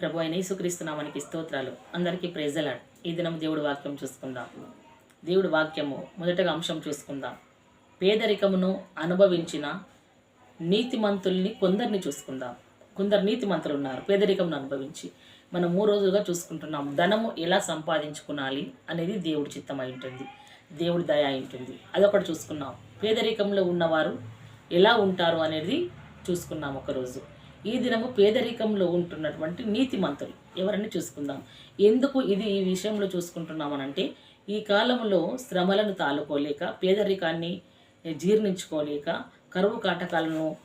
ప్రభు అయిన యేసుక్రీస్తునామానికి స్తోత్రాలు. అందరికీ ప్రేజలాడ్ ఈ దినం దేవుడి వాక్యం చూసుకుందాం. దేవుడి వాక్యము మొదటగా అంశం చూసుకుందాం. పేదరికమును అనుభవించిన నీతిమంతుల్ని కొందరిని చూసుకుందాం. కొందరు నీతిమంతులు ఉన్నారు పేదరికమును అనుభవించి మనం మూడు రోజులుగా చూసుకుంటున్నాం ధనము ఎలా సంపాదించుకునాలి అనేది దేవుడి చిత్తం అయి ఉంటుంది. దేవుడి దయ అయి ఉంటుంది. అదొకటి చూసుకున్నాం. పేదరికంలో ఉన్నవారు ఎలా ఉంటారు అనేది చూసుకున్నాం ఒకరోజు. ఈ దినము పేదరికంలో ఉంటున్నటువంటి నీతిమంతులు. ఎవరని చూసుకుందాం. ఎందుకు ఇది ఈ విషయంలో చూసుకుంటున్నామనంటే ఈ కాలంలో శ్రమలను తాలుకోలేక పేదరికాన్ని జీర్ణించుకోలేక కరువు కాటకాలను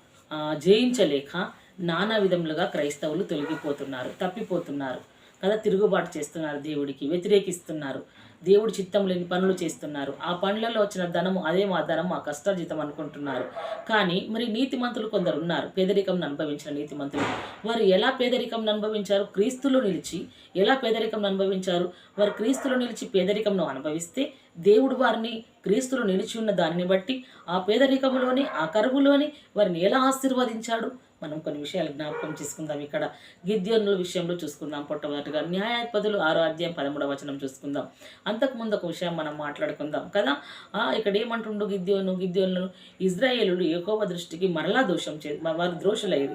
జయించలేక నానా విధములుగా క్రైస్తవులు తొలగిపోతున్నారు తప్పిపోతున్నారు. కదా తిరుగుబాటు చేస్తున్నారు దేవుడికి వ్యతిరేకిస్తున్నారు. దేవుడి చిత్తం లేని పనులు చేస్తున్నారు. ఆ పనులలో వచ్చిన ధనము అదే మా ధనం మా కష్టార్జితం అనుకుంటున్నారు. కానీ మరి నీతిమంతులు కొందరు ఉన్నారు. పేదరికంను అనుభవించిన నీతిమంతులు. వారు ఎలా పేదరికం అనుభవించారు? క్రీస్తులో నిలిచి ఎలా పేదరికం అనుభవించారు? వారు క్రీస్తులో నిలిచి పేదరికంను అనుభవిస్తే దేవుడు వారిని క్రీస్తులో నిలిచి ఉన్న దానిని బట్టి ఆ పేదరికంలోని ఆ కరువులోని వారిని ఎలా ఆశీర్వదించాడు? మనం కొన్ని విషయాలు జ్ఞాపకం చేసుకుందాం. ఇక్కడ గిద్యోనుల విషయంలో చూసుకుందాం. పొట్టమొదటిగా న్యాయాధిపతులు ఆరో అధ్యాయం పదమూడవ వచనం చూసుకుందాం. అంతకుముందు ఒక విషయం మనం మాట్లాడుకుందాం కదా. ఇక్కడ ఏమంటుండు గిద్యోను? గిద్యోనులు ఇజ్రాయేలుడు ఏకోవ దృష్టికి మరలా దోషం చే వారు దోషులయ్యి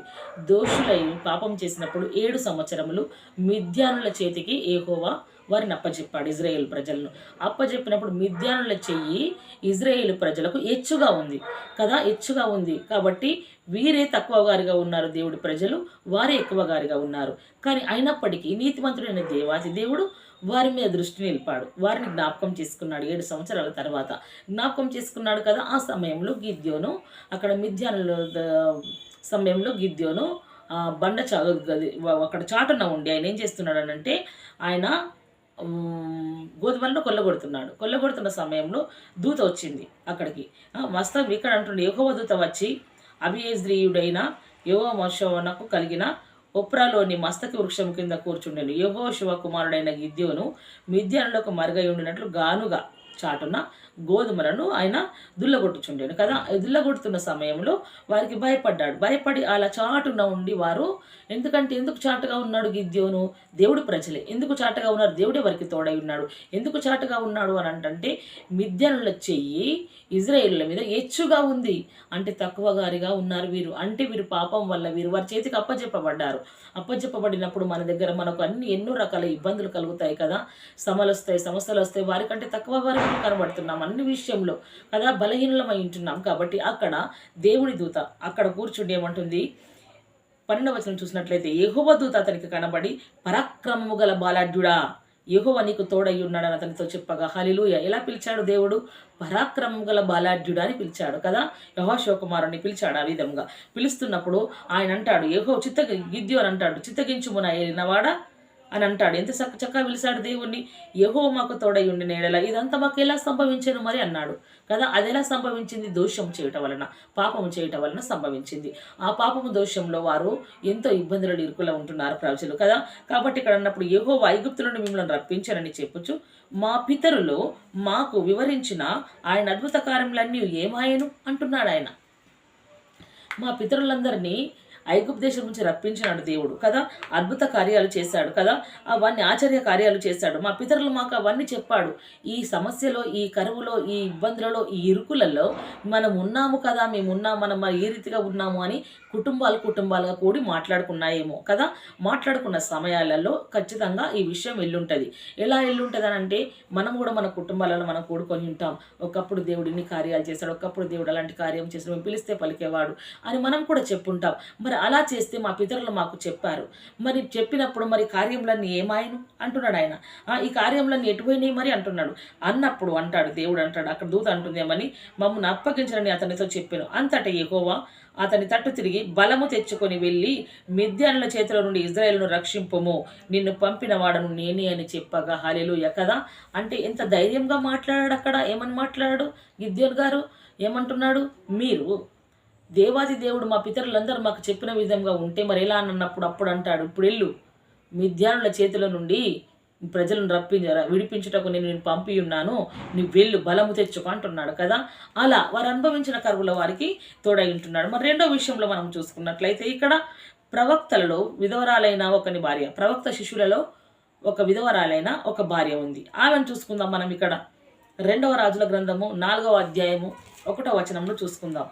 దోషులయ్యి పాపం చేసినప్పుడు ఏడు సంవత్సరములు మిథ్యానుల చేతికి ఏహోవా వారిని అప్పచెప్పాడు ఇజ్రాయేల్ ప్రజలను. అప్పచెప్పినప్పుడు మిద్యానుల చెయ్యి ఇజ్రాయేల్ ప్రజలకు ఎచ్చుగా ఉంది కదా ఎచ్చుగా ఉంది. కాబట్టి వీరే తక్కువ గారిగా ఉన్నారు దేవుడి ప్రజలు వారే ఎక్కువ గారిగా ఉన్నారు. కానీ అయినప్పటికీ నీతిమంతుడైన దేవాది దేవుడు వారి మీద దృష్టి నిలిపాడు. వారిని జ్ఞాపకం చేసుకున్నాడు ఏడు సంవత్సరాల తర్వాత. జ్ఞాపకం చేసుకున్నాడు కదా ఆ సమయంలో గిద్యోను అక్కడ మిథ్యానుల సమయంలో గిద్యోను బండ చా అక్కడ చాటున ఉండి ఆయన ఏం చేస్తున్నాడు అంటే ఆయన గోధుమలను కొల్లగొడుతున్నాడు. కొల్లగొడుతున్న సమయంలో దూత వచ్చింది అక్కడికి. ఆ, మస్తం ఇక్కడ అంటుండే యహోవ దూత వచ్చి అభియజ్రీయుడైన యహో మోషవనకు కలిగిన ఒప్రాలోని మస్తకి వృక్షం కింద కూర్చుండెను. యోగో శివ కుమారుడైన గిద్యోను మిద్యానులకు మరుగై ఉండినట్లు గానుగా చాటున గోధుమలను ఆయన దుల్లగొట్టుచుండేను. కదా? దుల్లగొడుతున్న సమయంలో వారికి భయపడ్డాడు. భయపడి అలా చాటున ఉండి వారు ఎందుకంటే ఎందుకు చాటుగా ఉన్నాడు గిద్యోను? దేవుడు ప్రజలే. ఎందుకు చాటుగా ఉన్నారు? దేవుడే వారికి తోడై ఉన్నాడు? ఎందుకు చాటుగా ఉన్నాడు? అని అంటే మిద్యనుల చెయ్యి ఇజ్రాయేళ్ళ మీద ఎచ్చుగా ఉంది. అంటే తక్కువ గారిగా ఉన్నారు వీరు. అంటే వీరు పాపం వల్ల వీరు వారి చేతికి అప్పచెప్పబడ్డారు అప్పచెప్పబడినప్పుడు మన దగ్గర మనకు అన్ని ఎన్నో రకాల ఇబ్బందులు కలుగుతాయి కదా? సమలు వస్తాయి సమస్యలు వస్తాయి వారికంటే తక్కువ వారికి కనబడుతున్నాం. అన్ని విషయంలో కదా బలహీనమై ఉంటున్నాం కాబట్టి అక్కడ దేవుని దూత అక్కడ కూర్చుండి ఏమంటుంది? పన్నెండవ వచనం చూసినట్లయితే యెహోవా దూత అతనికి కనబడి పరాక్రమము గల బాలాఢ్యుడా యెహోవా నీకు తోడై ఉన్నాడని అతనితో చెప్పగా హలిలుయ ఎలా పిలిచాడు దేవుడు? పరాక్రమం గల బాలాఢ్యుడా అని పిలిచాడు కదా యహోశోకుమారుని పిలిచాడు ఆ విధంగా. పిలుస్తున్నప్పుడు ఆయన అంటాడు యహో చిత్త గిద్యో అని అంటాడు చిత్తగించుమున ఏలినవాడా? అని అంటాడు. ఎంత చక్క చక్కగా పిలిచాడు దేవుణ్ణి? యహో మాకు తోడై ఉండి నేడల. ఇదంతా మాకు ఎలా సంభవించను మరి అన్నాడు. కదా అది ఎలా సంభవించింది? దోషం చేయటం వలన పాపము చేయటం వలన సంభవించింది. ఆ పాపము దోషంలో వారు ఎంతో ఇబ్బందులు ఇరుకులో ఉంటున్నారు ప్రజలు కదా కాబట్టి ఇక్కడ అన్నప్పుడు యహో ఐగుప్తు నుండి మిమ్మల్ని రప్పించారని చెప్పొచ్చు మా పితరులు మాకు వివరించిన ఆయన అద్భుత కార్యములన్నీ ఏమాయను? అంటున్నాడు ఆయన మా పితరులందరినీ ఐగుప్తు దేశం నుంచి రప్పించినాడు దేవుడు కదా? అద్భుత కార్యాలు చేశాడు కదా? అవన్నీ ఆశ్చర్య కార్యాలు చేశాడు. మా పితరులు మాకు అవన్నీ చెప్పాడు. ఈ సమస్యలో ఈ కరువులో ఈ ఇబ్బందులలో ఈ ఇరుకులలో మనం ఉన్నాము కదా? మేము ఉన్నాం మనం మరి ఈ రీతిగా ఉన్నాము అని కుటుంబాలు కుటుంబాలుగా కూడి మాట్లాడుకున్నాయేమో కదా? మాట్లాడుకున్న సమయాలలో ఖచ్చితంగా ఈ విషయం ఎల్లుంటుంది. ఎలా ఎల్లుంటుంది అని అంటే మనం కూడా మన కుటుంబాలలో మనం కూడుకొని ఉంటాం. ఒకప్పుడు దేవుడిని కార్యాలు చేశాడు ఒకప్పుడు దేవుడు అలాంటి కార్యం చేశాడు పిలిస్తే పలికేవాడు అని మనం కూడా చెప్పుంటాం. మరి అలా చేస్తే మా పితరులు మాకు చెప్పారు. మరి చెప్పినప్పుడు మరి కార్యములన్నీ ఏమాయను? అంటున్నాడు ఆయన. "ఆ, ఈ కార్యములన్నీ ఎటుపోయినాయి మరి? అంటున్నాడు. అన్నప్పుడు అంటాడు దేవుడు అంటాడు అక్కడ దూత అంటుందేమని మమ్మల్ని అప్పగించడని అతనితో చెప్పాను. అంతటా ఎగోవా అతని తట్టు తిరిగి బలము తెచ్చుకొని వెళ్ళి మిద్యానుల చేతిలో నుండి ఇజ్రాయెల్ను రక్షింపము. నిన్ను పంపిన వాడను నేనే అని చెప్పగా హల్లెలూయా కదా! అంటే ఎంత ధైర్యంగా మాట్లాడాడు అక్కడ? ఏమని మాట్లాడాడు? గిద్యోన్ గారు ఏమంటున్నాడు? మీరు దేవాది దేవుడు మా పితరులందరూ మాకు చెప్పిన విధంగా ఉంటే మరి ఎలా అన్నప్పుడు అప్పుడు అంటాడు ఇప్పుడు వెళ్ళు. మిద్యానుల చేతిలో నుండి ప్రజలను రప్పించ విడిపించుటకు నేను నేను పంపి ఉన్నాను నీ వెళ్ళు బలము తెచ్చుకో అంటున్నాడు కదా. అలా వారు అనుభవించిన కరువుల వారికి తోడై ఉంటున్నాడు. మరి రెండో విషయంలో మనం చూసుకున్నట్లయితే ఇక్కడ ప్రవక్తలలో విధవరాలైన ఒకని భార్య ప్రవక్త శిష్యులలో ఒక విధవరాలైన ఒక భార్య ఉంది. ఆమెను చూసుకుందాం మనం ఇక్కడ. రెండవ రాజుల గ్రంథము నాలుగవ అధ్యాయము ఒకటో వచనంలో చూసుకుందాం.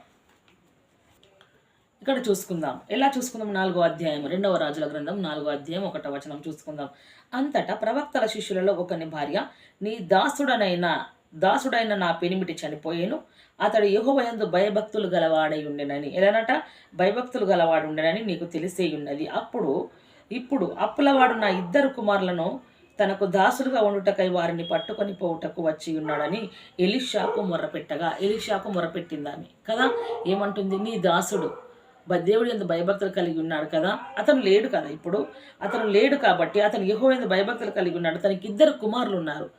ఇక్కడ చూసుకుందాం. ఎలా చూసుకుందాం? నాలుగో అధ్యాయం రెండవ రాజుల గ్రంథం నాలుగో అధ్యాయం ఒకటో వచనం చూసుకుందాం. అంతటా ప్రవక్తల శిష్యులలో ఒకని భార్య నీ దాసుడనైన దాసుడైన నా పెనిమిటి చనిపోయేను. అతడు యెహోవాయందు భయభక్తులు గలవాడై ఉండెనని. ఎలానట? భయభక్తులు గలవాడు ఉండెనని నీకు తెలిసే ఉన్నది. అప్పుడు ఇప్పుడు అప్పులవాడు నా ఇద్దరు కుమారులను తనకు దాసులుగా ఉండుటకై వారిని పట్టుకొని పోవుటకు వచ్చి ఉన్నాడని ఎలిషాకు మొర్రపెట్టగా ఎలిషాకు మొర్రపెట్టింది కదా? ఏమంటుంది? నీ దాసుడు దేవుడు ఎందు భయభక్తులు కలిగి ఉన్నాడు కదా అతను లేడు కదా ఇప్పుడు. అతను లేడు కాబట్టి అతను యహో ఎందు భయభక్తులు కలిగి ఉన్నాడు. తనకి ఇద్దరు కుమారులు ఉన్నారు.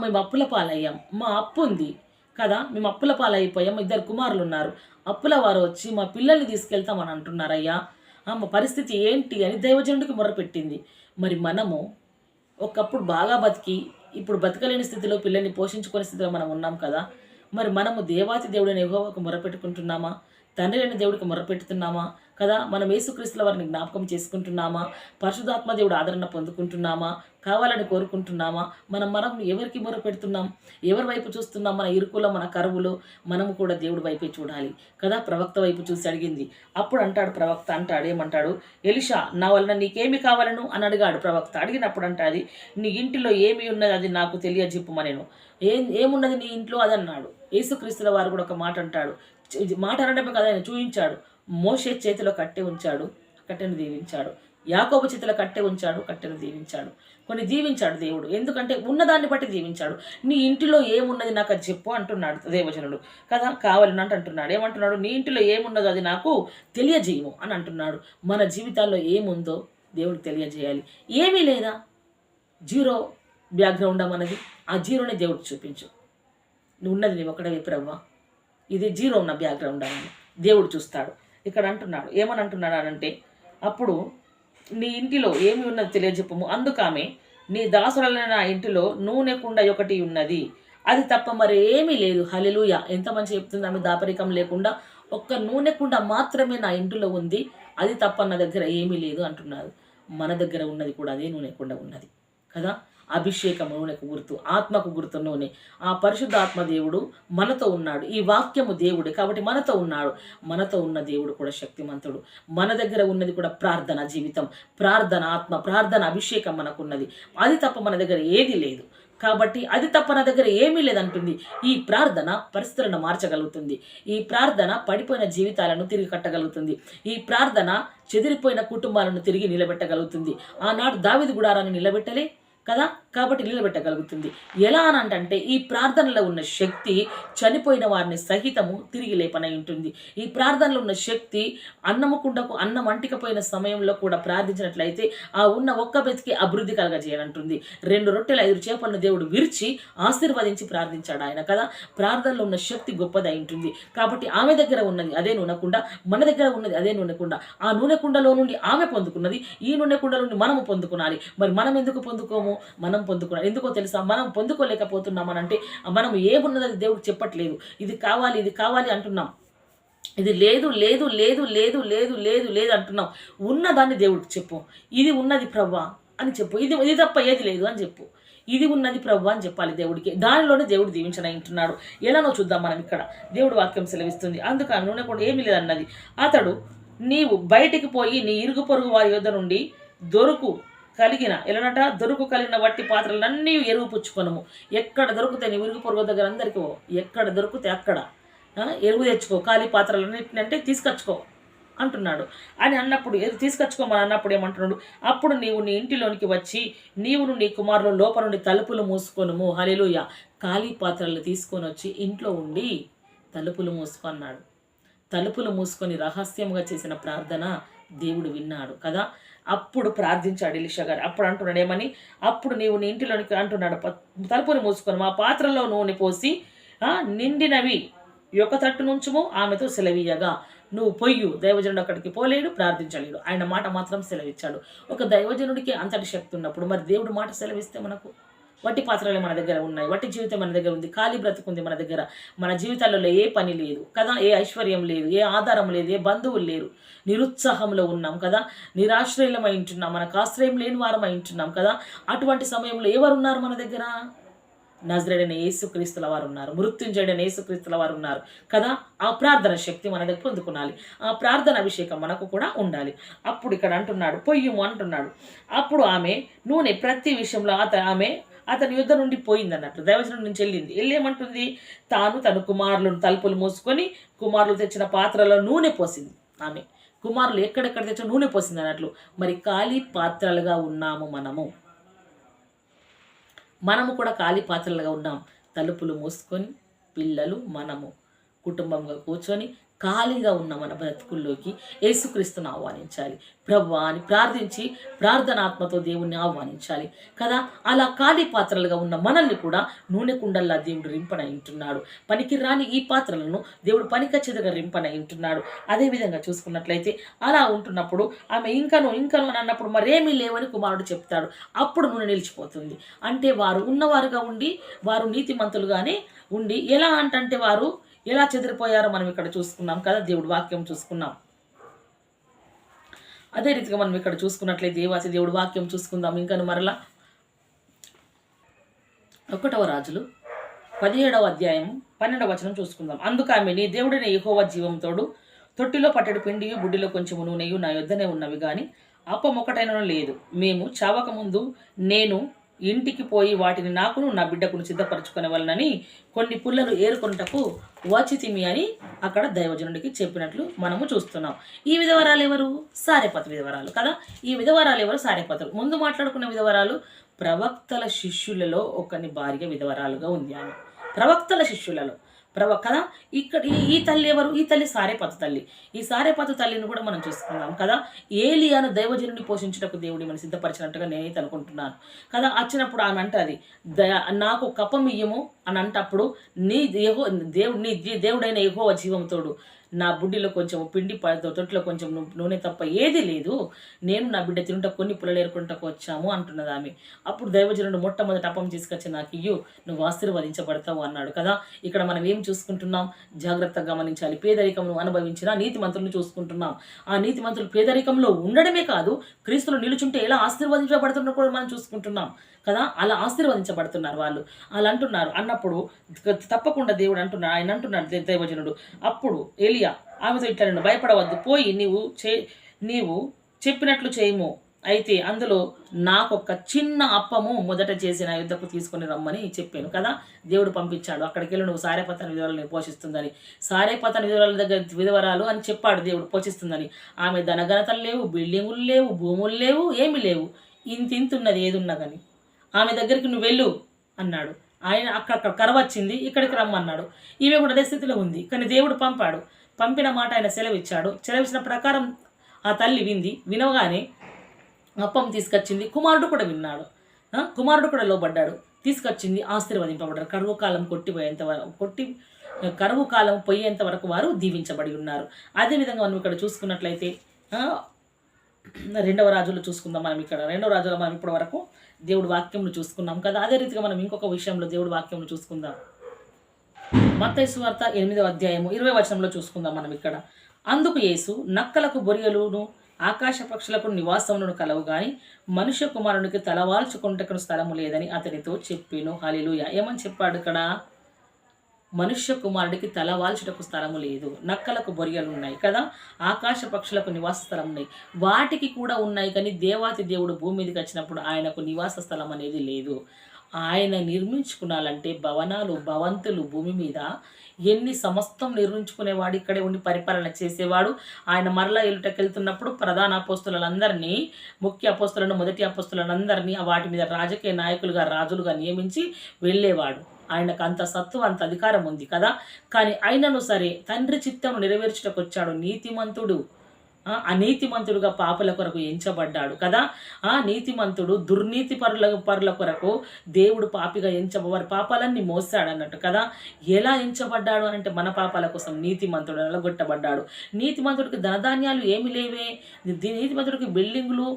మేము అప్పుల పాలయ్యాం. మా అప్పు ఉంది కదా మేము అప్పుల పాలైపోయాం. ఇద్దరు కుమారులు ఉన్నారు. అప్పుల వారు వచ్చి మా పిల్లల్ని తీసుకెళ్తామని అంటున్నారయ్యా. మా పరిస్థితి ఏంటి అని దైవజనుడికి మొరపెట్టింది. మరి మనము ఒకప్పుడు బాగా బతికి ఇప్పుడు బతకలేని స్థితిలో పిల్లల్ని పోషించుకునే స్థితిలో మనం ఉన్నాం కదా. మరి మనము దేవాతి దేవుడిని ఎగోవకు మొరపెట్టుకుంటున్నామా? తండ్రి అయిన దేవుడికి మొరపెట్టుతున్నామా? కదా మనం యేసుక్రీస్తుల వారిని జ్ఞాపకం చేసుకుంటున్నామా? పరిశుధాత్మ దేవుడు ఆదరణ పొందుకుంటున్నామా? కావాలని కోరుకుంటున్నామా? మనం మనం ఎవరికి మొరపెడుతున్నాం? ఎవరి వైపు చూస్తున్నాం? మన ఇరుకుల మన కరువులో? మనము కూడా దేవుడి వైపే చూడాలి. కదా ప్రవక్త వైపు చూసి అడిగింది. అప్పుడు అంటాడు ప్రవక్త అంటాడు ఏమంటాడు? ఎలిషా నా వలన నీకేమి కావాలను? అని అడిగాడు ప్రవక్త. అడిగినప్పుడు అంటాది నీ ఇంటిలో ఏమి ఉన్నది అది నాకు తెలియజెప్పుమనేను. ఏం ఏమున్నది నీ ఇంట్లో? అది అన్నాడు యేసుక్రీస్తుల వారు కూడా ఒక మాట అంటాడు. ఇది మాట అనడమే కదా ఆయన చూపించాడు. మోషే చేతిలో కట్టె ఉంచాడు కట్టెను దీవించాడు. యాకోబు చేతిలో కట్టె ఉంచాడు కట్టెను దీవించాడు. కొన్ని దీవించాడు దేవుడు. ఎందుకంటే ఉన్నదాన్ని బట్టి దీవించాడు. నీ ఇంటిలో ఏమున్నది నాకు అది చెప్పు అంటున్నాడు దేవజనుడు. కదా కావాలని అంటున్నాడు. ఏమంటున్నాడు? నీ ఇంటిలో ఏమున్నదో అది నాకు తెలియజేయము అని అంటున్నాడు. మన జీవితాల్లో ఏముందో దేవుడు తెలియజేయాలి. ఏమీ లేదా? జీరో బ్యాక్గ్రౌండ్ మనది. ఆ జీరోని దేవుడికి చూపించు. నువ్వు ఉన్నది నీ ఒకటే ప్రవ్వా ఇది జీరో ఉన్న బ్యాక్గ్రౌండ్ అని దేవుడు చూస్తాడు. ఇక్కడ అంటున్నాడు. ఏమని అంటున్నాడు అనంటే అప్పుడు నీ ఇంటిలో ఏమి ఉన్నది తెలియజెప్పము. అందుకామె నీ దాసులైన నా ఇంటిలో నూనె కుండ ఒకటి ఉన్నది. అది తప్ప మరి ఏమీ లేదు. హలెలుయ ఎంత మంచి చెప్తుంది ఆమె దాపరికం లేకుండా. ఒక్క నూనె కుండ మాత్రమే నా ఇంటిలో ఉంది. అది తప్ప నా దగ్గర ఏమీ లేదు అంటున్నారు మన దగ్గర ఉన్నది కూడా అదే నూనె కుండ ఉన్నది. కదా? అభిషేకం నూనెకు గుర్తు ఆత్మకు గుర్తు నూనె. ఆ పరిశుద్ధాత్మ దేవుడు మనతో ఉన్నాడు. ఈ వాక్యము దేవుడు కాబట్టి మనతో ఉన్నాడు. మనతో ఉన్న దేవుడు కూడా శక్తిమంతుడు. మన దగ్గర ఉన్నది కూడా ప్రార్థన జీవితం. ప్రార్థన ఆత్మ ప్రార్థన అభిషేకం మనకున్నది. అది తప్ప మన దగ్గర ఏది లేదు. కాబట్టి అది తప్ప నా దగ్గర ఏమీ లేదంటుంది ఈ ప్రార్థన పరిస్థితులను మార్చగలుగుతుంది. ఈ ప్రార్థన పడిపోయిన జీవితాలను తిరిగి కట్టగలుగుతుంది. ఈ ప్రార్థన చెదిరిపోయిన కుటుంబాలను తిరిగి నిలబెట్టగలుగుతుంది. ఆనాడు దావిది గుడారాన్ని నిలబెట్టలే కదా? కాబట్టి నిలబెట్టగలుగుతుంది. ఎలా అని అంటే ఈ ప్రార్థనలో ఉన్న శక్తి చనిపోయిన వారిని సహితము తిరిగి లేపనై ఉంటుంది. ఈ ప్రార్థనలో ఉన్న శక్తి అన్నము కుండకు అన్నం అంటికపోయిన సమయంలో కూడా ప్రార్థించినట్లయితే ఆ ఉన్న ఒక్క బతికి అభివృద్ధి కలగజేయనంటుంది. రెండు రొట్టెల ఐదు చేపలను దేవుడు విరిచి ఆశీర్వదించి ప్రార్థించాడు ఆయన కదా? ప్రార్థనలో ఉన్న శక్తి గొప్పదై ఉంటుంది. కాబట్టి ఆమె దగ్గర ఉన్నది అదే నూనెకుండ మన దగ్గర ఉన్నది అదే నూనెకుండ ఆ నూనె కుండలో నుండి ఆమె పొందుకున్నది ఈ నూనె కుండలో నుండి మనము పొందుకునాలి. మరి మనం ఎందుకు పొందుకోము? మనం పొందుకున్నాం ఎందుకో తెలుసా? మనం పొందుకోలేకపోతున్నాం అని అంటే మనం ఏమున్నదని దేవుడు చెప్పట్లేదు. ఇది కావాలి ఇది కావాలి అంటున్నాం. ఇది లేదు లేదు లేదు లేదు లేదు లేదు లేదు అంటున్నాం. ఉన్నదాన్ని దేవుడికి చెప్పు. ఇది ఉన్నది ప్రవ్వా అని చెప్పు. ఇది ఇది తప్ప ఏది లేదు అని చెప్పు. ఇది ఉన్నది ప్రభు అని చెప్పాలి దేవుడికి. దానిలోనే దేవుడు దీవించనంటున్నాడు ఎలానో చూద్దాం మనం ఇక్కడ. దేవుడు వాక్యం సెలవిస్తుంది. అందుక నూనె కూడా ఏమీ లేదన్నది. అతడు నీవు బయటికి పోయి నీ ఇరుగు పొరుగు వారి యొద్ద నుండి దొరుకు. కలిగిన ఎలానట దొరుకు కలిగిన వట్టి పాత్రలన్నీ ఎరువు పుచ్చుకొనము. ఎక్కడ దొరుకుతాయి నీ విరుగు పొరుగు దగ్గర అందరికీ ఎక్కడ దొరికితే అక్కడ. ఎరువు తెచ్చుకో ఖాళీ పాత్రలన్నింటినీ అంటే తీసుకొచ్చుకో అంటున్నాడు. అని అన్నప్పుడు ఏది తీసుకొచ్చుకోమని అన్నప్పుడు ఏమంటున్నాడు? అప్పుడు నీవు నీ ఇంటిలోనికి వచ్చి నీవును నీ కుమారులు లోపల నుండి తలుపులు మూసుకొనుము. హలిలుయ ఖాళీ పాత్రలు తీసుకొని వచ్చి ఇంట్లో ఉండి తలుపులు మూసుకొన్నాడు తలుపులు మూసుకొని రహస్యంగా చేసిన ప్రార్థన దేవుడు విన్నాడు కదా. అప్పుడు ప్రార్థించాడు ఇలిషా గారు. అప్పుడు అంటున్నాడు ఏమని? అప్పుడు నీవు నీ ఇంటిలోనికి అంటున్నాడు. తలుపుని మూసుకొని మా పాత్రలో నూనె పోసి నిండినవి యొక్క తట్టు నుంచుము ఆమెతో సెలవీయగా. నువ్వు పొయ్యు దైవజనుడు అక్కడికి పోలేడు ప్రార్థించలేడు. ఆయన మాట మాత్రం సెలవిచ్చాడు. ఒక దైవజనుడికి అంతటి శక్తి ఉన్నప్పుడు మరి దేవుడు మాట సెలవిస్తే మనకు? వట్టి పాత్రలు మన దగ్గర ఉన్నాయి వట్టి జీవితం మన దగ్గర ఉంది ఖాళీ బ్రతుకుంది మన దగ్గర. మన జీవితాలలో ఏ పని లేదు కదా? ఏ ఐశ్వర్యం లేదు ఏ ఆధారం లేదు ఏ బంధువులు లేరు. నిరుత్సాహంలో ఉన్నాం కదా? నిరాశ్రయమై ఉంటున్నాం మనకు ఆశ్రయం లేని వారమై ఉంటున్నాం కదా? అటువంటి సమయంలో ఎవరు ఉన్నారు మన దగ్గర? నజరేడైన యేసుక్రీస్తుల వారు ఉన్నారు మృత్యుంజయుడైన యేసుక్రీస్తుల వారు ఉన్నారు కదా? ఆ ప్రార్థన శక్తి మన దగ్గర పొందుకునాలి. ఆ ప్రార్థన అభిషేకం మనకు కూడా ఉండాలి. అప్పుడు ఇక్కడ అంటున్నాడు పొయ్యము అంటున్నాడు. అప్పుడు ఆమె నూనె ప్రతి విషయంలో ఆమె అతని యుద్ధ నుండి పోయింది అన్నట్లు దైవచనం నుంచి వెళ్ళింది. వెళ్ళేమంటుంది తాను తన కుమారులను తలుపులు మూసుకొని కుమారులు తెచ్చిన పాత్రలో నూనె పోసింది ఆమె. కుమారులు ఎక్కడెక్కడ తెచ్చిన నూనె పోసింది అన్నట్లు. మరి ఖాళీ పాత్రలుగా ఉన్నాము మనము. మనము కూడా ఖాళీ పాత్రలుగా ఉన్నాం. తలుపులు మూసుకొని పిల్లలు మనము. కుటుంబంగా కూర్చొని ఖాళీగా ఉన్న మన బ్రతుకుల్లోకి యేసుక్రీస్తుని ఆహ్వానించాలి. ప్రభు అని ప్రార్థించి ప్రార్థనాత్మతో దేవుణ్ణి ఆహ్వానించాలి కదా? అలా ఖాళీ పాత్రలుగా ఉన్న మనల్ని కూడా నూనె కుండల్లా దేవుడు రింపన ఇంటున్నాడు. పనికి రాని ఈ పాత్రలను దేవుడు పనికచ్చేదిగా రింపన ఇంటున్నాడు. అదేవిధంగా చూసుకున్నట్లయితే అలా ఉంటున్నప్పుడు ఆమె ఇంకను ఇంకను అని అన్నప్పుడు మరేమీ లేవని కుమారుడు చెప్తాడు. అప్పుడు నూనె నిలిచిపోతుంది. అంటే వారు ఉన్నవారుగా ఉండి వారు నీతిమంతులుగానే ఉండి ఎలా అంటే వారు ఎలా చెదిరిపోయారో మనం ఇక్కడ చూసుకున్నాం కదా దేవుడు వాక్యం చూసుకున్నాం. అదే రీతిగా మనం ఇక్కడ చూసుకున్నట్లయితే దేవాసి దేవుడు వాక్యం చూసుకుందాం. ఇంకా మరలా ఒకటవ రాజులు పదిహేడవ అధ్యాయం పన్నెండవ వచనం చూసుకుందాం. అందుకు ఆమె నీ దేవుడిని యెహోవా జీవంతోడు తొట్టిలో పట్టడి పిండియు బుడ్డిలో కొంచెము నూనెయు నా యొద్దనే ఉన్నవి కానీ అప్పం ఒకటైన లేదు. మేము చావక ముందు నేను ఇంటికి పోయి వాటిని నాకును నా బిడ్డకును సిద్ధపరచుకునే వలనని కొన్ని పుల్లలు ఏరుకొనుటకు వాచితిమి అని అక్కడ దైవజనుడికి చెప్పినట్లు మనము చూస్తున్నాం. ఈ విధవరాలు ఎవరు సారెపత విధవరాలు కదా? ఈ విధవరాలు ఎవరు సారెపతలు. ముందు మాట్లాడుకున్న విధవరాలు ప్రవక్తల శిష్యులలో ఒకని భార్య విధవరాలుగా ఉంది ఆమె. ప్రవక్తల శిష్యులలో. ప్రవ కదా ఇక్కడ ఈ ఈ తల్లి ఎవరు? ఈ తల్లి సారేపత తల్లి. ఈ సారేపత తల్లిని కూడా మనం చూసుకుందాం కదా. ఏలి అని దైవజనుని పోషించటకు దేవుడి మనం సిద్ధపరిచినట్టుగా నేనైతే అనుకుంటున్నాను. కదా వచ్చినప్పుడు ఆమె అంటది "ద- నాకు కప్పం ఇయ్యము అని అంటప్పుడు నీ దేహో దేవుడు నీ దేవుడైన ఎగో జీవంతోడు నా బుడ్డిలో కొంచెం పిండి ప- తొట్టిలో కొంచెం నూనె తప్ప ఏది లేదు. నేను నా బిడ్డ తినుట కొన్ని పుల్లలు వచ్చాము అంటున్నది ఆమె. అప్పుడు దైవజనుడు మొట్టమొదటి అపం తీసుకొచ్చి నాకు ఇయ్యు నువ్వు ఆశీర్వదించబడతావు అన్నాడు. కదా ఇక్కడ మనం ఏం చూసుకుంటున్నాం? జాగ్రత్తగా గమనించాలి. పేదరికమును అనుభవించిన నీతి మంత్రులను చూసుకుంటున్నాం. ఆ నీతి మంత్రులు పేదరికంలో ఉండడమే కాదు క్రీస్తులు నిలుచుంటే ఎలా ఆశీర్వదించబడుతున్నా కూడా మనం చూసుకుంటున్నాం. కదా అలా ఆశీర్వదించబడుతున్నారు వాళ్ళు. అలా అంటున్నారు అన్నప్పుడు తప్పకుండా దేవుడు అంటున్నాడు ఆయన అంటున్నాడు దైవజనుడు. అప్పుడు ఏలియా ఆమెతో ఇట్లా నేను భయపడవద్దు. పోయి నీవు చే నీవు చెప్పినట్లు చేయము. అయితే అందులో నాకొక చిన్న అప్పము మొదట చేసిన యుద్ధకు తీసుకొని రమ్మని చెప్పాను కదా. దేవుడు పంపించాడు. అక్కడికి వెళ్ళి నువ్వు సారేపతన విధవరాలను పోషిస్తుందని. సారేపతన విధవరాల దగ్గర విధవరాలు అని చెప్పాడు దేవుడు పోషిస్తుందని. ఆమె ధనఘనతలు లేవు బిల్డింగులు లేవు భూములు లేవు ఏమి లేవు. ఇంతింతున్నది ఏదున్నా కానీ ఆమె దగ్గరికి నువ్వు వెళ్ళు అన్నాడు. ఆయన అక్కడ కరవచ్చింది ఇక్కడికి రమ్మన్నాడు. ఈమె కూడా అదే స్థితిలో ఉంది. కానీ దేవుడు పంపాడు. పంపిన మాట ఆయన సెలవిచ్చాడు. సెలవిచ్చిన ప్రకారం ఆ తల్లి వింది. వినవగానే అప్పం తీసుకొచ్చింది. కుమారుడు కూడా విన్నాడు. కుమారుడు కూడా లోబడ్డాడు. తీసుకొచ్చింది ఆశీర్వదింపబడ్డారు. కరువు కాలం కొట్టిపోయేంత వరకు కొట్టి కరువు కాలం పోయేంత వరకు వారు దీవించబడి ఉన్నారు. అదేవిధంగా మనం ఇక్కడ చూసుకున్నట్లయితే రెండవ రాజులు చూసుకుందాం మనం ఇక్కడ. రెండవ రాజులో మనం ఇప్పటి వరకు దేవుడు వాక్యంను చూసుకున్నాం కదా. అదే రీతిగా మనం ఇంకొక విషయంలో దేవుడు వాక్యంను చూసుకుందాం. మత్తయి సువార్త ఎనిమిదవ అధ్యాయము ఇరవై వచనంలో చూసుకుందాం మనం ఇక్కడ. అందుకు యేసు నక్కలకు బొరియలును ఆకాశ పక్షులకు నివాసములను కలవు గాని మనుష్య కుమారునికి తలవాల్చుకుంటకు స్థలము లేదని అతనితో చెప్పాను. హాలిలుయ ఏమని చెప్పాడు ఇక్కడ? మనుష్య కుమారుడికి తలవాల్చుటకు స్థలము లేదు. నక్కలకు బొరియలు ఉన్నాయి కదా? ఆకాశ పక్షులకు నివాస స్థలం ఉన్నాయి. వాటికి కూడా ఉన్నాయి కానీ దేవాతి దేవుడు భూమి మీదకి వచ్చినప్పుడు ఆయనకు నివాస స్థలం అనేది లేదు. ఆయన నిర్మించుకున్నాలంటే భవనాలు భవంతులు భూమి మీద ఎన్ని సమస్తం నిర్మించుకునేవాడు ఇక్కడే ఉండి పరిపాలన చేసేవాడు. ఆయన మరలా ఎలుటకెళ్తున్నప్పుడు ప్రధాన అపోస్తులందరినీ ముఖ్య అపోస్తులను మొదటి అపోస్తులందరినీ వాటి మీద రాజకీయ నాయకులుగా రాజులుగా నియమించి వెళ్ళేవాడు. ఆయనకు అంత సత్తు అంత అధికారం ఉంది కదా. కానీ అయినను సరే తండ్రి చిత్తం నెరవేర్చుటకు వచ్చాడు నీతిమంతుడు. అనీతిమంతుడుగా పాపల కొరకు ఎంచబడ్డాడు కదా. ఆ నీతిమంతుడు దుర్నీతి పరుల పరుల కొరకు దేవుడు పాపిగా ఎంచ వారి పాపాలన్నీ మోస్తాడు అన్నట్టు కదా. ఎలా ఎంచబడ్డాడు అని అంటే మన పాపాల కోసం నీతిమంతుడు అలగొట్టబడ్డాడు నీతిమంతుడికి ధనధాన్యాలు ఏమి లేవే. నీతిమంతుడికి బిల్డింగులు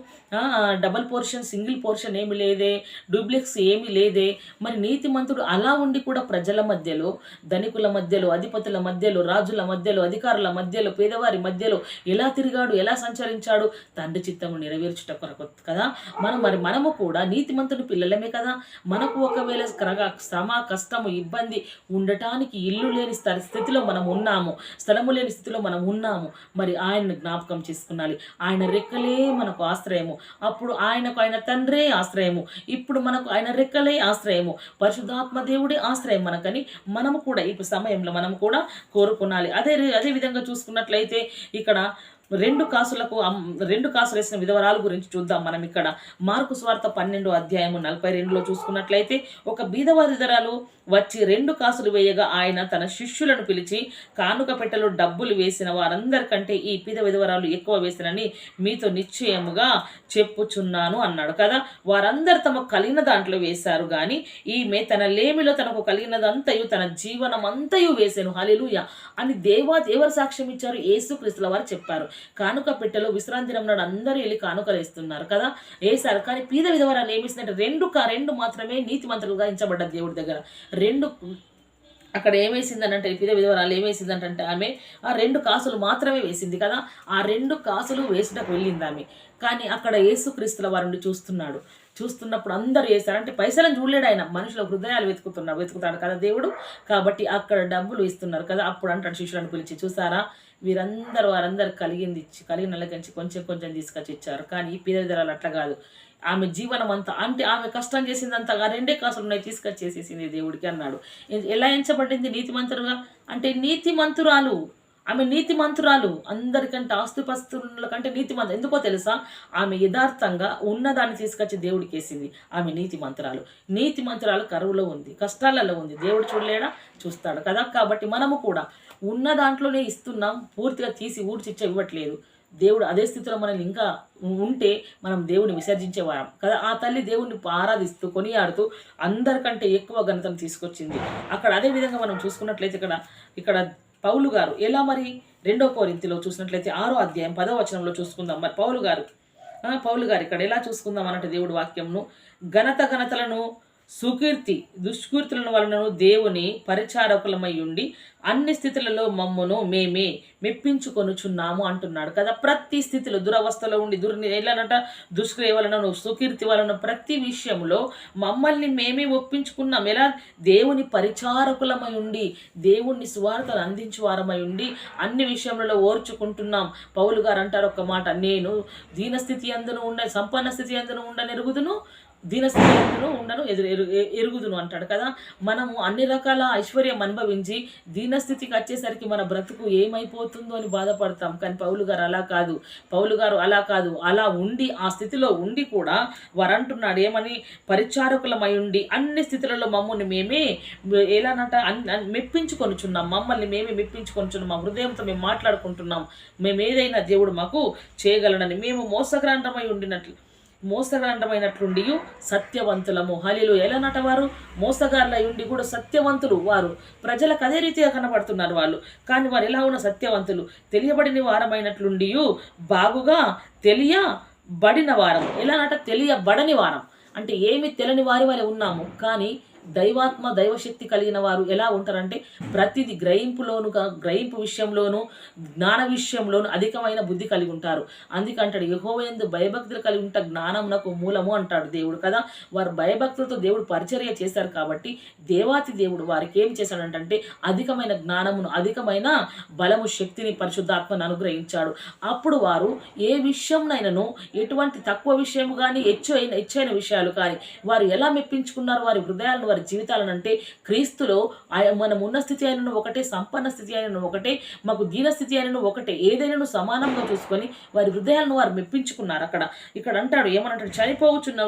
డబల్ పోర్షన్ సింగిల్ పోర్షన్ ఏమి లేదే. డూప్లెక్స్ ఏమి లేదే. మరి నీతిమంతుడు అలా ఉండి కూడా ప్రజల మధ్యలో ధనికుల మధ్యలో అధిపతుల మధ్యలో రాజుల మధ్యలో అధికారుల మధ్యలో పేదవారి మధ్యలో ఎలా తిరిగి తిరిగాడు ఎలా సంచరించాడు? తండ్రి చిత్తము నెరవేర్చుట కొరకు కదా? మనం మరి మనము కూడా నీతిమంతుడు పిల్లలమే కదా? మనకు ఒకవేళ క్రగ శ్రమ కష్టము ఇబ్బంది ఉండటానికి ఇల్లు లేని స్థితిలో మనం ఉన్నాము స్థలము లేని స్థితిలో మనం ఉన్నాము మరి ఆయన్ని జ్ఞాపకం చేసుకున్నాలి. ఆయన రెక్కలే మనకు ఆశ్రయము. అప్పుడు ఆయనకు ఆయన తండ్రే ఆశ్రయము. ఇప్పుడు మనకు ఆయన రెక్కలే ఆశ్రయము. పరిశుద్ధాత్మ దేవుడే ఆశ్రయం మనకని మనము కూడా ఇప్పుడు సమయంలో మనం కూడా కోరుకునాలి అదే అదే విధంగా చూసుకున్నట్లయితే ఇక్కడ రెండు కాసులకు రెండు కాసులు వేసిన విధవరాలు గురించి చూద్దాం మనం ఇక్కడ. మార్కు స్వార్థ పన్నెండు అధ్యాయము నలభై రెండులో చూసుకున్నట్లయితే ఒక బీదవ వచ్చి రెండు కాసులు వేయగా ఆయన తన శిష్యులను పిలిచి కానుక పెట్టెలో డబ్బులు వేసిన వారందరికంటే ఈ పిద విధవరాలు ఎక్కువ వేసినని మీతో నిశ్చయముగా చెప్పుచున్నాను అన్నాడు కదా. వారందరు తమ కలిగిన దాంట్లో వేశారు కానీ ఈమె తన లేమిలో తనకు కలిగినదంతయు తన జీవనం అంతయు వేసాను. హలిలుయ అని దేవా దేవర సాక్ష్యం ఇచ్చారు. యేసుక్రీస్తుల వారు చెప్పారు. కానుక పెట్టెలో విశ్రాంతి దినం నాడు అందరూ వెళ్ళి కానుకలు వేస్తున్నారు కదా? వేశారు కానీ పీద విధవరాలు ఏమిస్తుందంటే రెండు కా రెండు మాత్రమే నీతిమంతులుగా ఎంచబడ్డ దేవుడి దగ్గర. రెండు అక్కడ ఏమేసిందనంటే పిద విధవరాలు ఏమేసిందంటే ఆమె ఆ రెండు కాసులు మాత్రమే వేసింది కదా? ఆ రెండు కాసులు వేసుటకు వెళ్ళింది ఆమె. కానీ అక్కడ యేసుక్రీస్తుల వారిని చూస్తున్నాడు. చూస్తున్నప్పుడు అందరూ వేస్తారు. అంటే పైసలను చూడలేడు ఆయన. మనుషుల హృదయాలు వెతుకుతున్నాడు వెతుకుతాడు కదా దేవుడు? కాబట్టి అక్కడ డబ్బులు ఇస్తున్నారు కదా? అప్పుడు అంటాడు శిష్యులను పిలిచి చూసారా? వీరందరూ వారందరూ కలిగింది ఇచ్చి కలిగిన నెలకించి కొంచెం కొంచెం తీసుకొచ్చి ఇచ్చారు. కానీ ఈ అట్లా కాదు. ఆమె జీవనం అంతా అంటే ఆమె కష్టం చేసిందంతగా రెండే కాసులు ఉన్నాయి తీసుకొచ్చేసేసింది దేవుడికి అన్నాడు. ఎలా ఎంచబడింది నీతిమంతులుగా అంటే నీతిమంతురాలు ఆమె నీతిమంతురాలు. అందరికంటే ఆస్తుపస్తుల కంటే నీతిమంతు ఎందుకో తెలుసా? ఆమె యథార్థంగా ఉన్నదాన్ని తీసుకొచ్చి దేవుడికి వేసింది. ఆమె నీతిమంతురాలు. నీతిమంతురాలు కరువులో ఉంది కష్టాలలో ఉంది. దేవుడు చూడలేడా? చూస్తాడు కదా. కాబట్టి మనము కూడా ఉన్న దాంట్లోనే ఇస్తున్నాం పూర్తిగా తీసి ఊడ్చిచ్చ ఇవ్వట్లేదు. దేవుడు అదే స్థితిలో మనల్ని ఇంకా ఉంటే మనం దేవుని విసర్జించేవారం కదా. ఆ తల్లి దేవుణ్ణి ఆరాధిస్తూ కొనియాడుతూ అందరికంటే ఎక్కువ ఘనతను తీసుకొచ్చింది. అక్కడ అదే విధంగా మనం చూసుకున్నట్లయితే ఇక్కడ ఇక్కడ పౌలు గారు ఎలా మరి? రెండో కోరింతిలో చూసినట్లయితే ఆరో అధ్యాయం పదో వచనంలో చూసుకుందాం. మరి పౌలు గారు పౌలు గారు ఇక్కడ ఎలా చూసుకుందాం అన్నట్టు దేవుడు వాక్యంను ఘనత ఘనతలను సుకీర్తి దుష్కీర్తులను వలనను దేవుని పరిచారకులమై ఉండి అన్ని స్థితులలో మమ్మను మేమే మెప్పించుకొనుచున్నాము అంటున్నాడు కదా. ప్రతి స్థితిలో దురవస్థలో ఉండి దుర్ని ఎలానంట దుష్క్రియ వలన సుకీర్తి వలన ప్రతి విషయంలో మమ్మల్ని మేమే ఒప్పించుకున్నాం. ఎలా? దేవుని పరిచారకులమై ఉండి దేవుణ్ణి సువార్తను అందించేవారమై ఉండి అన్ని విషయంలో ఓర్చుకుంటున్నాం. పౌలు గారు అంటారు ఒక మాట నేను దీనస్థితి అందును ఉండ సంపన్న స్థితి అందును ఉండనెరుగుదును దీనస్థితిలో ఉండను ఎదురు ఎరు- ఎరుగుదును అంటాడు కదా. మనము అన్ని రకాల ఐశ్వర్యం అనుభవించి దీనస్థితికి వచ్చేసరికి మన బ్రతుకు ఏమైపోతుందో అని బాధపడతాం. కానీ పౌలు గారు అలా కాదు. పౌలు గారు అలా కాదు. అలా ఉండి ఆ స్థితిలో ఉండి కూడా వారు అంటున్నాడు ఏమని? పరిచారకులమై ఉండి అన్ని స్థితులలో మమ్మల్ని మేమే ఎలానంట మెప్పించుకొనిచున్నాం మెప్పించుకొనుచున్నాం. మమ్మల్ని మేమే మెప్పించుకొనుచున్నాం. మా హృదయంతో మేము మాట్లాడుకుంటున్నాం. మేము ఏదైనా దేవుడు మాకు చేయగలనని మేము మోసగ్రాంతమై ఉండినట్లు మోసగాండమైనట్లుండి సత్యవంతులము. హలిలు ఎలా వారు మోసగారులై ఉండి కూడా సత్యవంతులు వారు. ప్రజలకు అదే రీతిగా కనబడుతున్నారు వాళ్ళు. కానీ వారు ఎలా ఉన్న సత్యవంతులు? తెలియబడిన వారమైనట్లుండి బాగుగా తెలియబడిన వారం ఎలానట తెలియబడని వారం. అంటే ఏమి తెలియని వారి వారే ఉన్నాము. కానీ దైవాత్మ దైవశక్తి కలిగిన వారు ఎలా ఉంటారంటే ప్రతిది గ్రహింపులోనుగా గ్రహింపు విషయంలోను జ్ఞాన విషయంలోను అధికమైన బుద్ధి కలిగి ఉంటారు. అందుకంటాడు యహోవేందు భయభక్తులు కలిగి ఉంట జ్ఞానమునకు మూలము అంటాడు దేవుడు కదా. వారు భయభక్తులతో దేవుడు పరిచర్య చేశారు కాబట్టి దేవాతి దేవుడు వారికి ఏం చేశాడంటే అధికమైన జ్ఞానమును అధికమైన బలము శక్తిని పరిశుద్ధాత్మను అనుగ్రహించాడు. అప్పుడు వారు ఏ విషయంనైనాను ఎటువంటి తక్కువ విషయం కానీ హెచ్చు అయిన హెచ్చైన విషయాలు కానీ వారు ఎలా మెప్పించుకున్నారు? వారి హృదయాలను వారి జీవితాలను అంటే క్రీస్తులో మనం ఉన్న స్థితి అయినను ఒకటే సంపన్న స్థితి అయినను ఒకటే మాకు దీన స్థితి అయినను ఒకటే ఏదైనా సమానంగా చూసుకొని వారి హృదయాలను వారు మెప్పించుకున్నారు అక్కడ. ఇక్కడ అంటాడు ఏమనంటాడు? చనిపోవచ్చున్న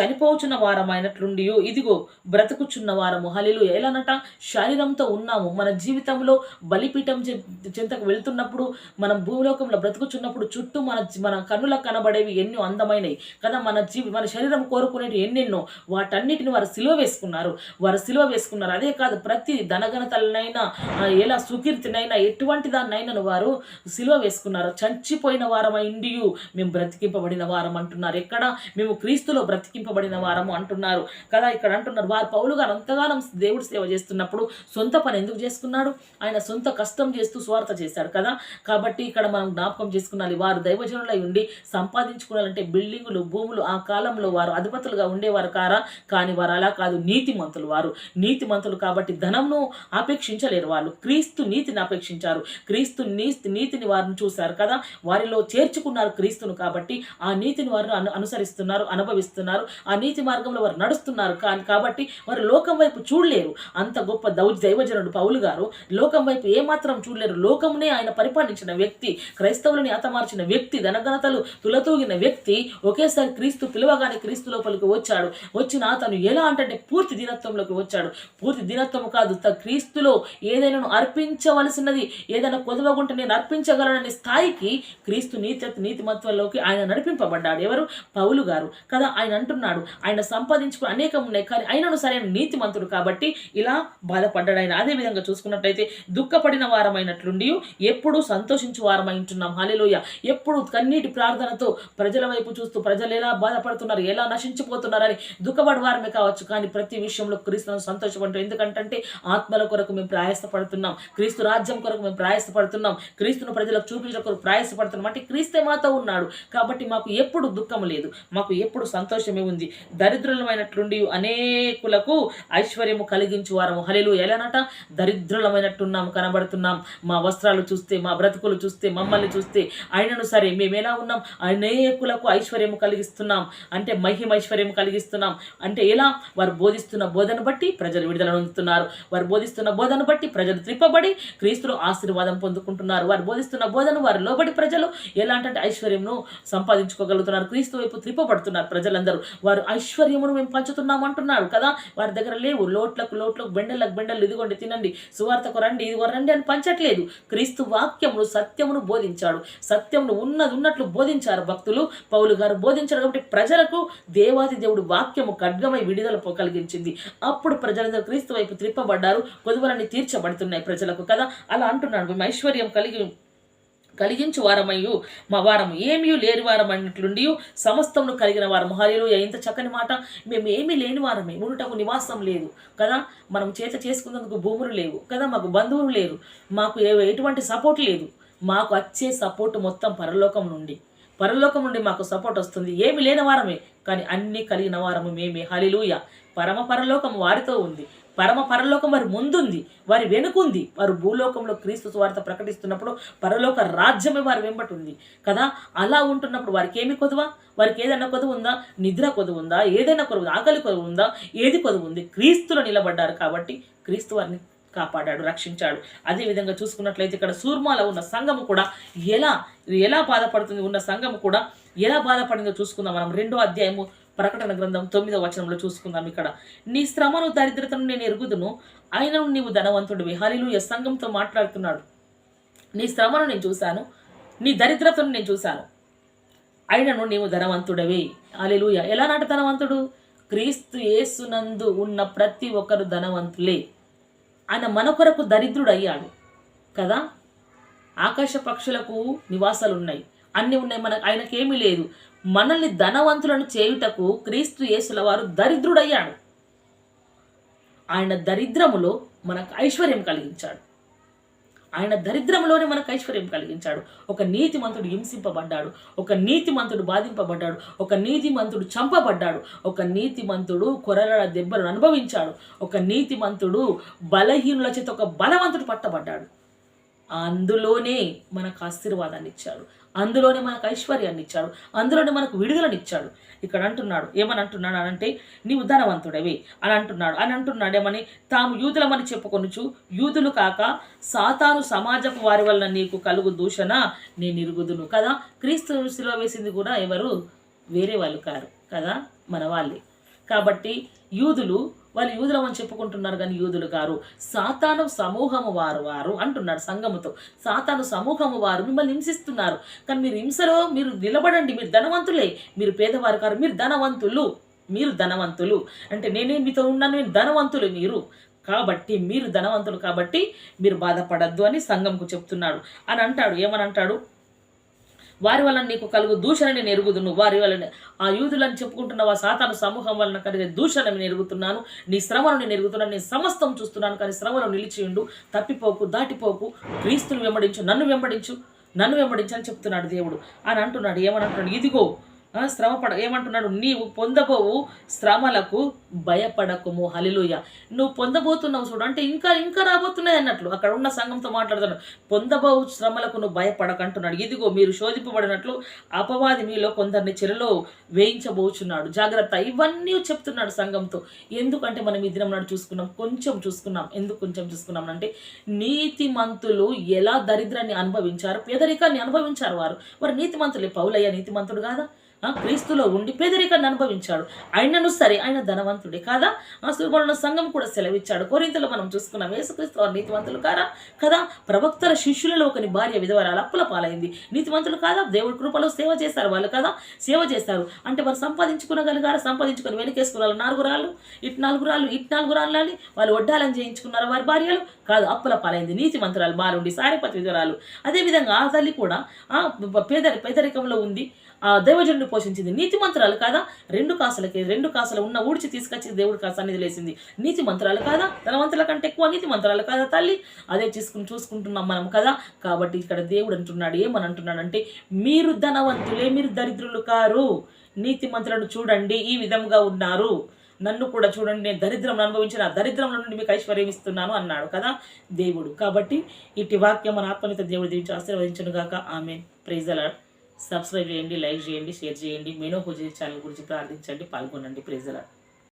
చనిపోచున్న వారమైనట్లుండి ఇదిగో బ్రతుకుచున్న వారము హలిలు ఎలానట? శరీరంతో ఉన్నాము. మన జీవితంలో బలిపీఠం చె- చెంతకు వెళ్తున్నప్పుడు మనం భూలోకంలో బ్రతుకుచున్నప్పుడు చుట్టూ మన మన కన్నులకు కనబడేవి ఎన్నో అందమైనవి కదా మన జీవి మన శరీరం కోరుకునేవి ఎన్నెన్నో. వాటన్నిటిని వారు సిలువ వేసుకున్నారు. వారు సిలువ వేసుకున్నారు. అదే కాదు ప్రతి ధనగణతలనైనా ఎలా సుకీర్తినైనా ఎటువంటి దాన్నైనా వారు సిలువ వేసుకున్నారు. చచ్చిపోయిన వారమై ఇండియు మేము బ్రతికింపబడిన వారం అంటున్నారు ఎక్కడ? మేము క్రీస్తులో బ్రతికి బ్రతికింపబడిన వారము అంటున్నారు. కదా ఇక్కడ అంటున్నారు వారు పౌలు గారు అంతగానం దేవుడు సేవ చేస్తున్నప్పుడు సొంత పని ఎందుకు చేసుకున్నాడు? ఆయన సొంత కష్టం చేస్తూ స్వార్థ చేశాడు కదా. కాబట్టి ఇక్కడ మనం జ్ఞాపకం చేసుకున్నాలి వారు దైవజనులై ఉండి సంపాదించుకోవాలంటే బిల్డింగులు భూములు ఆ కాలంలో వారు అధిపతులుగా ఉండేవారు కారా? కానీ వారు అలా కాదు నీతిమంతులు వారు. నీతిమంతులు కాబట్టి ధనంను ఆపేక్షించలేరు వాళ్ళు. క్రీస్తు నీతిని ఆపేక్షించారు క్రీస్తు నీతి నీతిని వారిని చూశారు కదా. వారిలో చేర్చుకున్నారు క్రీస్తును కాబట్టి ఆ నీతిని వారు అను అనుసరిస్తున్నారు అనుభవిస్తున్నారు. ఆ నీతి మార్గంలో వారు నడుస్తున్నారు కానీ కాబట్టి వారు లోకం వైపు చూడలేరు. అంత గొప్ప దౌ దైవజనుడు పౌలు గారు లోకం వైపు ఏమాత్రం చూడలేరు. లోకమునే ఆయన పరిపాలించిన వ్యక్తి క్రైస్తవులని హతమార్చిన వ్యక్తి ధనఘనతలు తులతూగిన వ్యక్తి ఒకేసారి క్రీస్తు పిలవగానే క్రీస్తు లోపలికి వచ్చాడు. వచ్చిన అతను ఎలా అంటే పూర్తి దినత్వంలోకి వచ్చాడు. పూర్తి దినత్వం కాదు త- క్రీస్తులో ఏదైనా అర్పించవలసినది ఏదైనా కొదవగుంటే నేను అర్పించగలననే స్థాయికి క్రీస్తు నీతి నీతిమత్వంలోకి ఆయన నడిపింపబడ్డాడు. ఎవరు? పౌలు గారు. కదా ఆయన అంటున్నాడు ఆయన సంపాదించుకుని అనేకం ఉన్నాయి. కానీ అయినను సరైన నీతిమంతుడు కాబట్టి ఇలా బాధపడ్డాడు ఆయన. అదే విధంగా చూసుకున్నట్టయితే దుఃఖపడిన వారమైనట్లుండి ఎప్పుడు సంతోషించు వారమై ఉంటున్నాం హాలేలోయ ఎప్పుడు కన్నీటి ప్రార్థనతో ప్రజల వైపు చూస్తూ ప్రజలు ఎలా బాధపడుతున్నారు ఎలా నశించిపోతున్నారని దుఃఖపడి వారమే కావచ్చు. కానీ ప్రతి విషయంలో క్రీస్తును సంతోషపడటం ఎందుకంటే ఆత్మల కొరకు మేము ప్రయాసపడుతున్నాం. క్రీస్తు రాజ్యం కొరకు మేము ప్రయాసపడుతున్నాం. క్రీస్తును ప్రజలకు చూపించడం కొరకు ప్రయాసపడుతున్నాం. అంటే క్రీస్తే మాతో ఉన్నాడు. కాబట్టి మాకు ఎప్పుడు దుఃఖం లేదు. మాకు ఎప్పుడు సంతోషమే ఉంది. దరిద్రులమైనట్లుండి అనేకులకు ఐశ్వర్యము కలిగించు వారము హలేలు ఎలానట? దరిద్రులమైనట్టున్నాము కనబడుతున్నాం. మా వస్త్రాలు చూస్తే మా బ్రతుకులు చూస్తే మమ్మల్ని చూస్తే ఆయనను సరే మేము ఎలా ఉన్నాం? అనేకులకు ఐశ్వర్యము కలిగిస్తున్నాం. అంటే మహిమ ఐశ్వర్యం కలిగిస్తున్నాం. అంటే ఎలా? వారు బోధిస్తున్న బోధన బట్టి ప్రజలు విడుదల పొందుతున్నారు వారు బోధిస్తున్న బోధన బట్టి ప్రజలు త్రిప్పబడి క్రీస్తులు ఆశీర్వాదం పొందుకుంటున్నారు. వారు బోధిస్తున్న బోధన వారు లోబడి ప్రజలు ఎలాంటి ఐశ్వర్యంను సంపాదించుకోగలుగుతున్నారు. క్రీస్తు వైపు త్రిప్పబడుతున్నారు ప్రజలందరూ. వారు ఐశ్వర్యమును మేము పంచుతున్నాం అంటున్నాడు కదా. వారి దగ్గర లేవు. లోట్లకు లోట్లకు బెండలకు బెండలు ఇదిగోండి తినండి. సువార్తకు రండి ఇదిగో రండి అని పంచట్లేదు. క్రీస్తు వాక్యమును సత్యమును బోధించాడు. సత్యమును ఉన్నది ఉన్నట్లు బోధించారు భక్తులు. పౌలు గారు బోధించారు కాబట్టి ప్రజలకు దేవాది దేవుడు వాక్యము ఖడ్గమై విడుదల కలిగించింది అప్పుడు ప్రజలందరూ క్రీస్తు వైపు త్రిప్పబడ్డారు. కొదువలన్నీ తీర్చబడుతున్నాయి ప్రజలకు కదా. అలా అంటున్నాడు. మేము ఐశ్వర్యం కలిగి కలిగించు వారమయ్యు. మా వారము ఏమీ లేని వారం అన్నట్లుండి సమస్తమును కలిగిన వారము. హరిలు ఇంత చక్కని మాట. మేము ఏమీ లేని వారమే. ఉండటకు నివాసం లేదు. కదా? మనం చేత చేసుకున్నందుకు భూములు లేవు. కదా? మాకు బంధువులు లేరు. మాకు ఎటువంటి సపోర్ట్ లేదు. మాకు వచ్చే సపోర్ట్ మొత్తం పరలోకం నుండి. పరలోకం నుండి మాకు సపోర్ట్ వస్తుంది. ఏమి లేని వారమే. కానీ అన్నీ కలిగిన వారము మేమే. హలిలూయ పరమ పరలోకం వారితో ఉంది. పరమ పరలోకం వారి ముందుంది వారి వెనుకుంది. వారు భూలోకంలో క్రీస్తు స్వార్థ ప్రకటిస్తున్నప్పుడు పరలోక రాజ్యమే వారి వెంబటి ఉంది. కదా? అలా ఉంటున్నప్పుడు వారికి ఏమి కొదువా? వారికి ఏదైనా కొదువు ఉందా? నిద్ర కొదువు ఉందా? ఏదైనా కొదువు ఆకలి కొదువు ఉందా? ఏది కొదువు ఉంది? క్రీస్తులో నిలబడ్డారు కాబట్టి క్రీస్తు వారిని కాపాడాడు రక్షించాడు. అదేవిధంగా చూసుకున్నట్లయితే ఇక్కడ సూర్మాలో ఉన్న సంఘము కూడా ఎలా ఎలా బాధపడుతుంది? ఉన్న సంఘము కూడా ఎలా బాధపడిందో చూసుకుందాం మనం. రెండో అధ్యాయము ప్రకటన గ్రంథం తొమ్మిదో వచనంలో చూసుకుందాం ఇక్కడ. నీ శ్రమను దరిద్రతను నేను ఎరుగుదును అయినను నీవు ధనవంతుడివి. హలిలు సంఘంతో మాట్లాడుతున్నాడు. నీ శ్రమను నేను చూశాను నీ దరిద్రతను నేను చూశాను అయినను నీవు ధనవంతుడవే. అలెలుయ ఎలా నాట ధనవంతుడు? క్రీస్తు యేసునందు ఉన్న ప్రతి ఒక్కరు ధనవంతులే. ఆయన మన కొరకు దరిద్రుడు అయ్యాడు కదా? ఆకాశ పక్షులకు నివాసాలు ఉన్నాయి అన్నీ ఉన్నాయి. మన ఆయనకేమీ లేదు. మనల్ని ధనవంతులను చేయుటకు క్రీస్తు యేసుల వారు దరిద్రుడయ్యాడు. ఆయన దరిద్రములో మనకు ఐశ్వర్యం కలిగించాడు. ఆయన దరిద్రంలోనే మనకు ఐశ్వర్యం కలిగించాడు. ఒక నీతిమంతుడు హింసింపబడ్డాడు. ఒక నీతిమంతుడు బాధింపబడ్డాడు. ఒక నీతిమంతుడు చంపబడ్డాడు. ఒక నీతిమంతుడు కొరల దెబ్బలు అనుభవించాడు. ఒక నీతిమంతుడు బలహీనుల చేత ఒక బలవంతుడు పట్టబడ్డాడు. అందులోనే మనకు ఆశీర్వాదాన్ని ఇచ్చాడు. అందులోనే మనకు ఐశ్వర్యాన్ని ఇచ్చాడు. అందులోనే మనకు విడుదలనిచ్చాడు ఇక్కడ అంటున్నాడు ఏమని అంటున్నాడు అనంటే అంటే నీవు ధనవంతుడవి అని అంటున్నాడు. అని అంటున్నాడేమని తాము యూదులమని చెప్పుకొనుచు యూదులు కాక సాతాను సమాజపు వారి వల్ల నీకు కలుగు దూషణ నేను నిరుగుదును కదా. క్రీస్తు శిలో వేసింది కూడా ఎవరు? వేరే వాళ్ళు కారు కదా మన వాళ్ళే. కాబట్టి యూదులు వాళ్ళు యూదులం అని చెప్పుకుంటున్నారు కానీ యూదులు గారు సాతాను సమూహము వారు వారు అంటున్నాడు సంఘముతో సాతాను సమూహము వారు మిమ్మల్ని హింసిస్తున్నారు. కానీ మీరు హింసలో మీరు నిలబడండి మీరు ధనవంతులే. మీరు పేదవారు కారు మీరు ధనవంతులు. మీరు ధనవంతులు. అంటే నేనే మీతో ఉన్నాను నేను ధనవంతులు మీరు. కాబట్టి మీరు ధనవంతులు కాబట్టి మీరు బాధపడద్దు అని సంఘంకు చెప్తున్నాడు. అని అంటాడు. ఏమని అంటాడు? వారి వలన నీకు కలుగు దూషణని నేను ఎరుగుదును. వారి వలన ఆ యూదులను చెప్పుకుంటున్న వా సాతాను సమూహం వలన కలిగే దూషణని నెరుగుతున్నాను నీ శ్రమను నేను ఎరుగుతున్నాను. నేను సమస్తం చూస్తున్నాను కానీ శ్రమలో నిలిచియుండు తప్పిపోకు దాటిపోకు. క్రీస్తును వెంబడించు నన్ను వెంబడించు. నన్ను వెంబడించని చెప్తున్నాడు దేవుడు. అని అంటున్నాడు. ఏమని అంటున్నాడు? ఇదిగో శ్రమపడ శ్రమ పడ ఏమంటున్నాడు? నీవు పొందబోవు శ్రమలకు భయపడకుము. హలిలుయ నువ్వు పొందబోతున్నావు చూడు. అంటే ఇంకా ఇంకా రాబోతున్నాయి అన్నట్లు. అక్కడ ఉన్న సంఘంతో మాట్లాడుతున్నాడు. పొందబోవు శ్రమలకు నువ్వు భయపడక అంటున్నాడు ఇదిగో మీరు శోధింపబడినట్లు అపవాది మీలో కొందరిని చెరలో వేయించబోచున్నాడు. జాగ్రత్త. ఇవన్నీ చెప్తున్నాడు సంఘంతో. ఎందుకంటే మనం ఈ దినం నాడు చూసుకున్నాం. కొంచెం చూసుకున్నాం. ఎందుకు కొంచెం చూసుకున్నాం అంటే నీతిమంతులు ఎలా దరిద్రాన్ని అనుభవించారు? పేదరికాన్ని అనుభవించారు వారు. మరి నీతిమంతులే పౌలయ్య నీతిమంతుడు కాదా? క్రీస్తులో ఉండి పేదరికాన్ని అనుభవించాడు. ఆయనను సరే ఆయన ధనవంతుడే కాదా? ఆ సంఘం కూడా సెలవిచ్చాడు. కోరింతలో మనం చూసుకున్నాం యేసుక్రీస్తు వారు నీతివంతులు కారా? కదా? ప్రవక్తల శిష్యులలో ఒకని భార్య విధవరాలు అప్పుల పాలైంది. నీతివంతులు కాదా? దేవుడి కృపలో సేవ చేశారు వాళ్ళు కదా? సేవ చేశారు. అంటే వారు సంపాదించుకునగలిగారా? సంపాదించుకొని వెనకేసుకున్నారు నాలుగు రాళ్ళు ఇటు నాలుగు రాళ్ళు ఇటు నాలుగు రాళ్ళు అని వాళ్ళు వడ్డాలని చేయించుకున్నారు వారి భార్యలు? కాదు అప్పుల పాలైంది. నీతిమంతురాలు బాలుండి సారేపతి విధురాలు అదేవిధంగా ఆ తల్లి కూడా పేద పేదరి పేదరికంలో ఉంది. ఆ దేవజనుడిని పోషించింది నీతి మంత్రాలు కాదా? రెండు కాసులకి రెండు కాసులు ఉన్న ఊడ్చి తీసుకొచ్చి దేవుడు కాసు లేసింది నీతి మంత్రాలు కాదా? ధనవంతుల కంటే ఎక్కువ నీతి మంత్రాలు కాదా తల్లి? అదే చూసుకుని చూసుకుంటున్నాం మనం కదా. కాబట్టి ఇక్కడ దేవుడు అంటున్నాడు ఏమని అంటున్నాడంటే మీరు ధనవంతులే మీరు దరిద్రులు కారు. నీతి మంత్రులను చూడండి ఈ విధంగా ఉన్నారు. నన్ను కూడా చూడండి నేను దరిద్రం అనుభవించిన ఆ దరిద్రంలో నుండి మీకు ఐశ్వర్యం ఇస్తున్నాను అన్నాడు కదా దేవుడు. కాబట్టి ఇటు వాక్యం మన ఆత్మనిత దేవుడు దీవించి ఆశీర్వదించను గాక ఆమె ప్రైజలాడ్ సబ్స్క్రైబ్ చేయండి లైక్ చేయండి షేర్ చేయండి. మెనో ఛానల్ గురించి ప్రార్థించండి పాల్గొనండి. ప్రజల